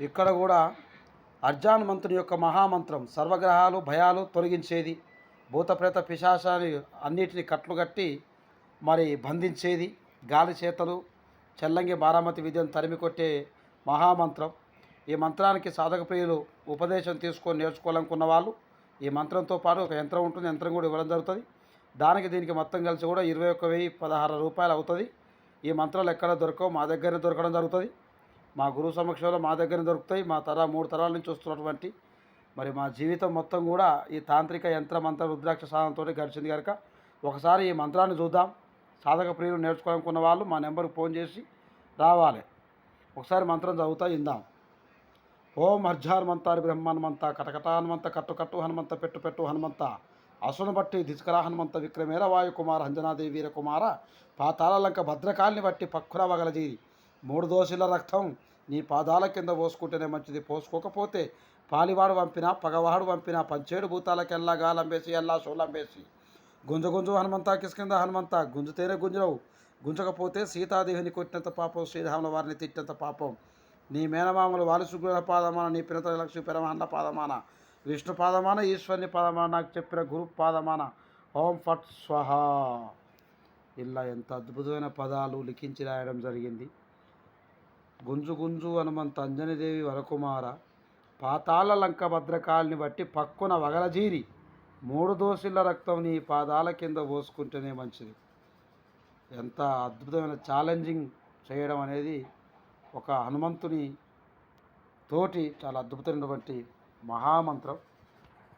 ఇక్కడ కూడా అర్జాన్ మంత్రుని యొక్క మహామంత్రం సర్వగ్రహాలు భయాలు తొలగించేది. భూతప్రేత పిశాసాన్ని అన్నిటిని కట్లు కట్టి మరి బంధించేది. గాలి చేతలు చెల్లంగి బారామతి విద్యను తరిమి కొట్టే మహామంత్రం. ఈ మంత్రానికి సాధక ప్రియులు ఉపదేశం తీసుకొని నేర్చుకోవాలనుకున్న వాళ్ళు ఈ మంత్రంతో పాటు ఒక యంత్రం ఉంటుంది. యంత్రం కూడా ఇవ్వడం జరుగుతుంది. దానికి దీనికి మొత్తం కలిసి కూడా ఇరవై ఒక్క వెయ్యి పదహారు రూపాయలు అవుతుంది. ఈ మంత్రాలు ఎక్కడ దొరకవు మా దగ్గరనే దొరకడం జరుగుతుంది. మా గురువు సమక్షంలో మా దగ్గర దొరుకుతాయి. మా తర మూడు తరాల నుంచి వస్తున్నటువంటి మరి మా జీవితం మొత్తం కూడా ఈ తాంత్రిక యంత్ర మంత్ర రుద్రాక్ష సాధనతో గడిచింది కనుక ఒకసారి ఈ మంత్రాన్ని చూద్దాం. సాధక ప్రియులు నేర్చుకోవాలనుకున్న వాళ్ళు మా నెంబర్కి ఫోన్ చేసి రావాలి. ఒకసారి మంత్రం చదువుతా ఇందాం ఓం హర్జార్ మంతారి బ్రహ్మన్మంత కటకట హనుమంత కట్టు కట్టు హనుమంత పెట్టు పెట్టు హనుమంత అసును బట్టి దిస్కర హనుమంత విక్రమేర వాయుకుమార అంజనాదేవి వీరకుమార పాతాళలంక భద్రకాల్ని బట్టి పక్కున వగలజీరి మూడు దోషుల రక్తం నీ పాదాల కింద పోసుకుంటేనే మంచిది. పోసుకోకపోతే పాలివాడు పంపినా పగవాడు పంపినా పంచేడు భూతాలకెల్లా గాలంబేసి ఎల్లా షోలంబేసి గుంజ గుంజు హనుమంత కిష్కింద హనుమంత. గుంజుతేనే గుంజునవు. గుంజకపోతే సీతాదేవిని కొట్టినంత పాపం శ్రీరాముల వారిని తిట్టినంత పాపం. నీ మేనమామలు వాలిసుగ్రహ పాదమాన నీ పినత లక్ష్మి పరమాన్న పాదమాన విష్ణు పాదమాన ఈశ్వరుని పాదమాన నాకు చెప్పిన గురు పాదమాన. ఓం ఫట్ స్వహ. ఇలా ఎంత అద్భుతమైన పదాలు లిఖించి రాయడం జరిగింది. గుంజు గుంజు హనుమంత అంజనీదేవి వరకుమార పాతాళ లంక భద్రకాల్ని బట్టి పక్కున వగలజీరి మూడు దోషుల రక్తం నీ పాదాల కింద పోసుకుంటేనే మంచిది. ఎంత అద్భుతమైన ఛాలెంజింగ్ చేయడం అనేది ఒక హనుమంతుని తోటి చాలా అద్భుతమైనటువంటి మహామంత్రం.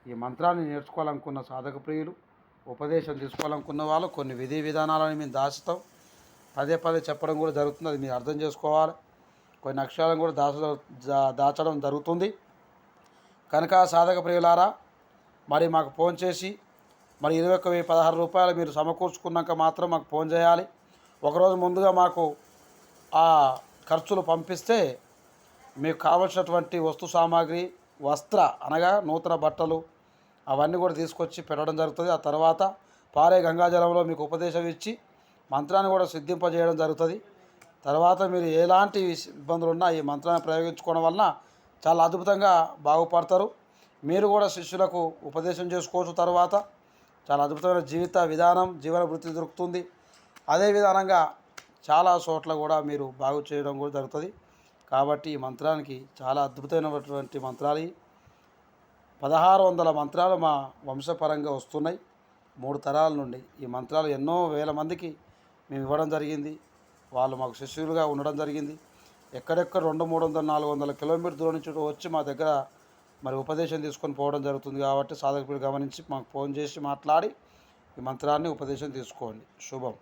ఈ మంత్రాన్ని నేర్చుకోవాలనుకున్న సాధక ప్రియులు ఉపదేశం తీసుకోవాలనుకున్న వాళ్ళు కొన్ని విధి విధానాలను మేము దాచుతాం పదే పదే చెప్పడం కూడా జరుగుతుంది అది మీరు అర్థం చేసుకోవాలి. కొన్ని అక్షరాలను కూడా దాచ దా- దాచడం జరుగుతుంది. కనుక సాధక ప్రియులారా మరి మాకు ఫోన్ చేసి మరి ఇరవై ఒక్క వెయ్యి పదహారు రూపాయలు మీరు సమకూర్చుకున్నాక మాత్రం మాకు ఫోన్ చేయాలి. ఒకరోజు ముందుగా మాకు ఆ ఖర్చులు పంపిస్తే మీకు కావలసినటువంటి వస్తు సామాగ్రి వస్త్ర అనగా నూతన బట్టలు అవన్నీ కూడా తీసుకొచ్చి పెట్టడం జరుగుతుంది. ఆ తర్వాత పారే గంగాజలంలో మీకు ఉపదేశం ఇచ్చి మంత్రాన్ని కూడా సిద్ధింపజేయడం జరుగుతుంది. తర్వాత మీరు ఎలాంటి ఇబ్బందులు ఉన్నా ఈ మంత్రాన్ని ప్రయోగించుకోవడం వలన చాలా అద్భుతంగా బాగుపడతారు. మీరు కూడా శిష్యులకు ఉపదేశం చేసుకోవచ్చు తర్వాత. చాలా అద్భుతమైన జీవిత విధానం జీవన వృత్తి దొరుకుతుంది. అదే విధానంగా చాలా చోట్ల కూడా మీరు బాగు చేయడం కూడా జరుగుతుంది. కాబట్టి ఈ మంత్రానికి చాలా అద్భుతమైనటువంటి మంత్రాలు పదహారు వందల మంత్రాలు మా వంశపరంగా వస్తున్నాయి. మూడు తరాల నుండి ఈ మంత్రాలు ఎన్నో వేల మందికి మేము ఇవ్వడం జరిగింది. వాళ్ళు మాకు శిష్యులుగా ఉండడం జరిగింది. ఎక్కడెక్కడ రెండు మూడు వందల నాలుగు వందల కిలోమీటర్ దూరం నుంచి వచ్చి మా దగ్గర మరి ఉపదేశం తీసుకొని పోవడం జరుగుతుంది కాబట్టి సాధకుడు గమనించి మాకు ఫోన్ చేసి మాట్లాడి ఈ మంత్రాన్ని ఉపదేశం తీసుకోండి. శుభం.